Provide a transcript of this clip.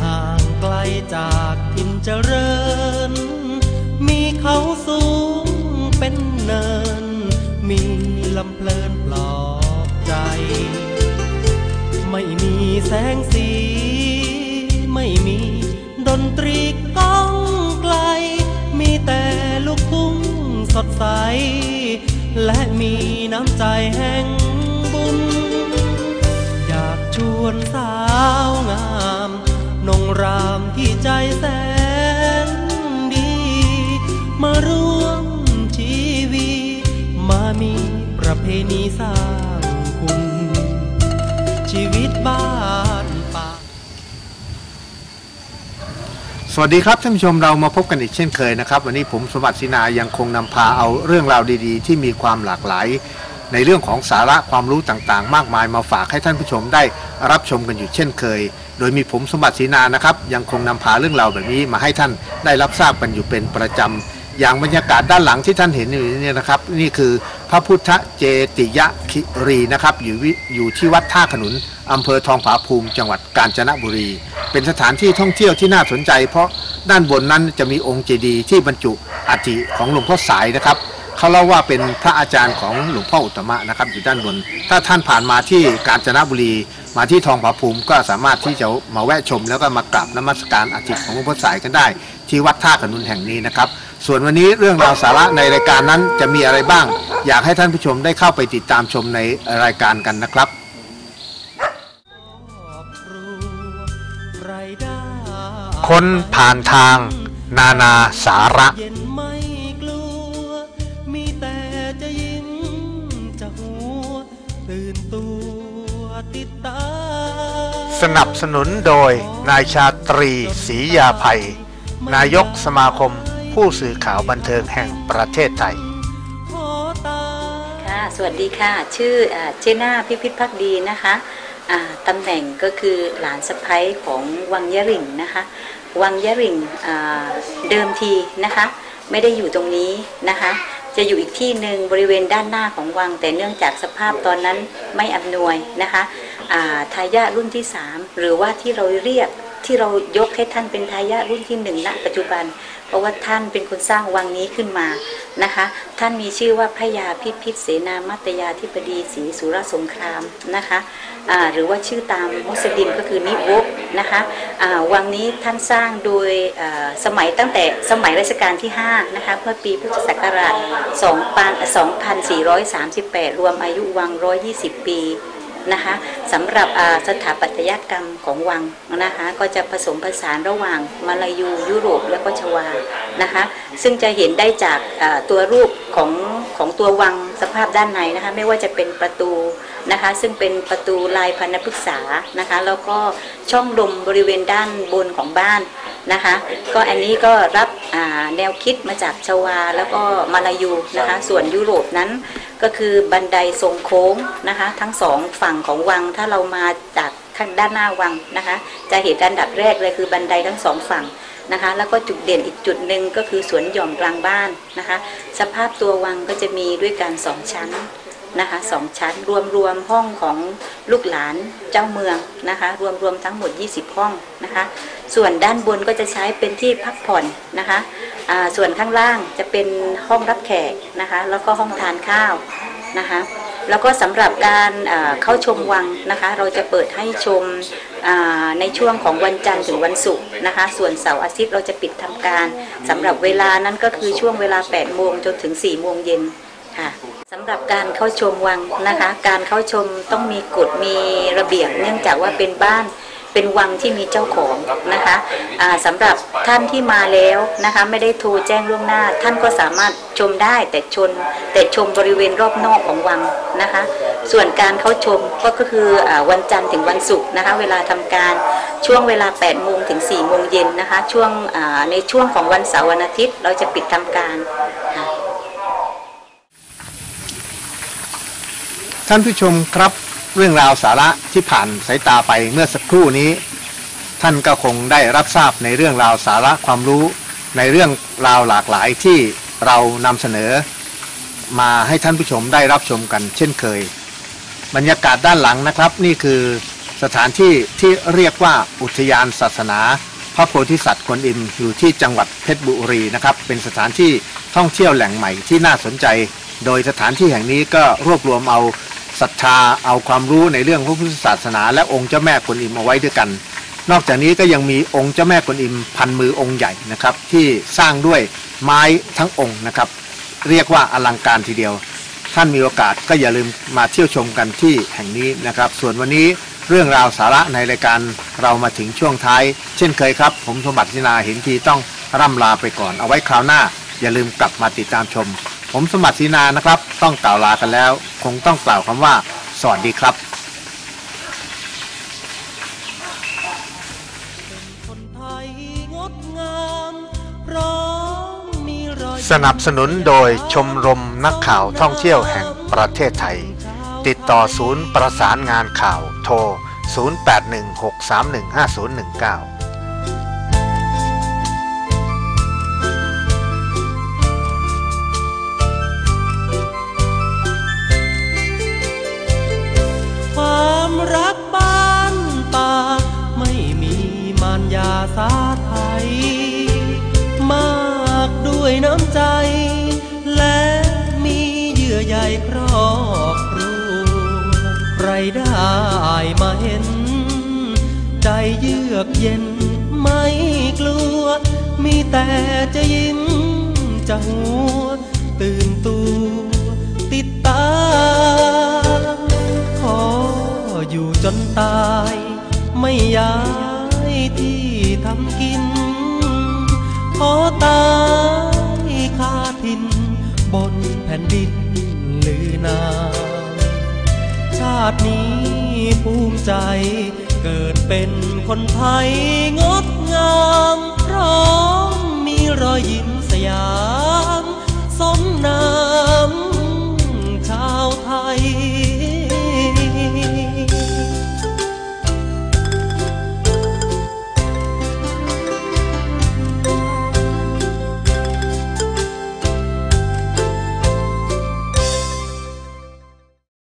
ทางไกลจากถิ่นเจริญ มีเขาสูงเป็นเนิน มีลำเพลินปลอบใจ ไม่มีแสงสี ไม่มีดนตรีก้องไกล มีแต่ลูกทุ่งสดใส และมีน้ำใจแห่งบุญ อยากชวนสาวงามามที่ใจแสนดี มาร่วมชีวีมามีประเพณีสร้างคุณ ชีวิตบ้านป่า สวัสดีครับท่านผู้ชมเรามาพบกันอีกเช่นเคยนะครับ วันนี้ผมสมบัติศินายังคงนำพาเอาเรื่องราวดีๆ ที่มีความหลากหลาย ในเรื่องของสาระความรู้ต่างๆ มากมายมาฝากให้ท่านผู้ชมได้รับชมกันอยู่เช่นเคย โดยมีผมสมบัติศรีนานะครับ ยังคงนำพาเรื่องราวแบบนี้มาให้ท่านได้รับทราบกันอยู่เป็นประจำอย่างบรรยากาศด้านหลังที่ท่านเห็นอยู่นี่นะครับ นี่คือพระพุทธเจติยคิรีนะครับอยู่อยู่ที่วัดท่าขนุนอำเภอทองผาภูมิจังหวัดกาญจนบุรี เป็นสถานที่ท่องเที่ยวที่น่าสนใจ เพราะด้านบนนั้นจะมีองค์เจดีย์ที่บรรจุอัฐิของหลวงพ่อสายนะครับ เขาเล่าว่าเป็นพระอาจารย์ของหลวงพ่ออุตมะนะครับอยู่ด้านบน ถ้าท่านผ่านมาที่กาญจนบุรีมาที่ทองผาภูมิก็สามารถที่จะมาแวะชม แล้วก็มากราบนมัสการอาทิตย์ของหลวงพ่อสายกันได้ ที่วัดท่าขนุนแห่งนี้นะครับ ส่วนวันนี้เรื่องราวสาระในรายการนั้นจะมีอะไรบ้าง อยากให้ท่านผู้ชมได้เข้าไปติดตามชมในรายการกันนะครับครอบครัวไรได้คนผ่านทาง นานาสาระ สนับสนุนโดยนายชาตรีศรียาภัย นายกสมาคมผู้สื่อข่าวบันเทิงแห่งประเทศไทย ค่ะ สวัสดีค่ะ ชื่ออเจน่าพิพิธพักดีนะคะตำแหน่งก็คือหลานสะพ้ยของวังยะริ่งนะคะ วังยะริ่งเดิมทีนะคะ ไม่ได้อยู่ตรงนี้นะคะ จะอยู่อีกที่หนึ่งบริเวณด้านหน้าของวัง แต่เนื่องจากสภาพตอนนั้นไม่อำนวยนะคะ ทายาทรุ่นที่ 3 หรือว่าที่เราเรียกที่เรายกให้ท่านเป็นทายาทรุ่นที่หนึ่งณปัจจุบัน เพราะว่าท่านเป็นคนสร้างวังนี้ขึ้นมานะคะ ท่านมีชื่อว่าพระยาพิพิธเสนามัตยาธิบดีศรีสุรสงครามนะคะหรือว่าชื่อตามมุสลิมก็คือนิวกนะคะวังนี้ท่านสร้างโดยสมัยตั้งแต่สมัยรัชกาลที่5นะคะเมื่อปีพุทธศักราช 2438 รวมอายุวัง 120 ปี นะคะสำหรับสถาปัตยกรรมของวังนะคะก็จะผสมผสานระหว่างมาลายูยุโรปและก็ชวานะคะซึ่งจะเห็นได้จากตัวรูปของของตัววังสภาพด้านในนะคะไม่ว่าจะเป็นประตูนะคะซึ่งเป็นประตูลายพันธพฤกษานะคะแล้วก็ช่องลมบริเวณด้านบนของบ้าน นะคะ ก็อันนี้ก็รับแนวคิดมาจากชวาแล้วก็มาลายูนะคะ ส่วนยุโรปนั้นก็คือบันไดทรงโค้งนะคะ ทั้งสองฝั่งของวังถ้าเรามาจากข้างด้านหน้าวังนะคะ จะเห็นอันดับแรกเลยคือบันไดทั้งสองฝั่งนะคะ แล้วก็จุดเด่นอีกจุดหนึ่งก็คือสวนหย่อมกลางบ้านนะคะ สภาพตัววังก็จะมีด้วยกันสองชั้น นะคะสองชั้นรวมรวมห้องของลูกหลานเจ้าเมืองนะคะ รวมรวมทั้งหมด 20 ห้องนะคะ ส่วนด้านบนก็จะใช้เป็นที่พักผ่อนนะคะส่วนข้างล่างจะเป็นห้องรับแขกนะคะ แล้วก็ห้องทานข้าวนะคะแล้วก็สำหรับการเข้าชมวังนะคะ เราจะเปิดให้ชมในช่วงของวันจันทร์ถึงวันศุกร์นะคะ ส่วนเสาร์อาทิตย์เราจะปิดทำการสำหรับเวลานั้นก็คือช่วงเวลา 8 โมงจนถึง 4 โมงเย็นค่ะ สำหรับการเข้าชมวังนะคะ การเข้าชมต้องมีกฎมีระเบียบเนื่องจากว่าเป็นบ้านเป็นวังที่มีเจ้าของนะคะอ่าสำหรับท่านที่มาแล้วนะคะ ไม่ได้โทรแจ้งล่วงหน้า ท่านก็สามารถชมได้แต่ชน แต่ชมบริเวณรอบนอกของวังนะคะ ส่วนการเข้าชมก็คืออวันจันทร์ถึงวันศุกร์นะคะ เวลาทำการช่วงเวลา8โมงถึง4โมงเย็นนะคะ ช่วงในช่วงของวันเสาร์วันอาทิตย์ เราจะปิดทำการค่ะ ท่านผู้ชมครับเรื่องราวสาระที่ผ่านสายตาไปเมื่อสักครู่นี้ ท่านก็คงได้รับทราบในเรื่องราวสาระความรู้ในเรื่องราวหลากหลายที่เรานำเสนอ มาให้ท่านผู้ชมได้รับชมกันเช่นเคย บรรยากาศด้านหลังนะครับ นี่คือสถานที่ที่เรียกว่าอุทยานศาสนา พระโพธิสัตว์กวนอิมอยู่ที่จังหวัดเพชรบุรีนะครับ เป็นสถานที่ท่องเที่ยวแหล่งใหม่ที่น่าสนใจ โดยสถานที่แห่งนี้ก็รวบรวมเอา ศรัทธาเอาความรู้ในเรื่องพระพุทธศาสนา และองค์เจ้าแม่กวนอิมเอาไว้ด้วยกัน นอกจากนี้ก็ยังมีองค์เจ้าแม่กวนอิมพันมือองค์ใหญ่นะครับที่สร้างด้วยไม้ทั้งองค์นะครับ เรียกว่าอลังการทีเดียว ท่านมีโอกาสก็อย่าลืมมาเที่ยวชมกันที่แห่งนี้นะครับ ส่วนวันนี้เรื่องราวสาระในรายการเรามาถึงช่วงท้าย เช่นเคยครับ ผมสมบัติสินาเห็นทีต้องร่ำลาไปก่อนเอาไว้คราวหน้า อย่าลืมกลับมาติดตามชม ผมสมบัติสินานะครับ ต้องกล่าวลากันแล้ว คงต้องกล่าวคำว่า สวัสดีครับคนไทยงดงามพร้อมมีรอยสนับสนุนโดยชมรมนักข่าวท่องเที่ยวแห่งประเทศไทย ติดต่อศูนย์ประสานงานข่าวโทร 0816315019 ยน้ำใจ และมีเยื่อใยครอบครัวใครได้มาเห็น ใจเยือกเย็นไม่กลัว มีแต่จะยิ้มจะหัว ตื่นตัวติดตา ขออยู่จนตาย ไม่ย้ายที่ทำกิน ขอตา ยคาทิน บนแผ่นดินลือนา ชาตินี้ภูมิใจ เกิดเป็นคนไทยงดงามพร้อมมีรอยยิ้มสยาม สมนา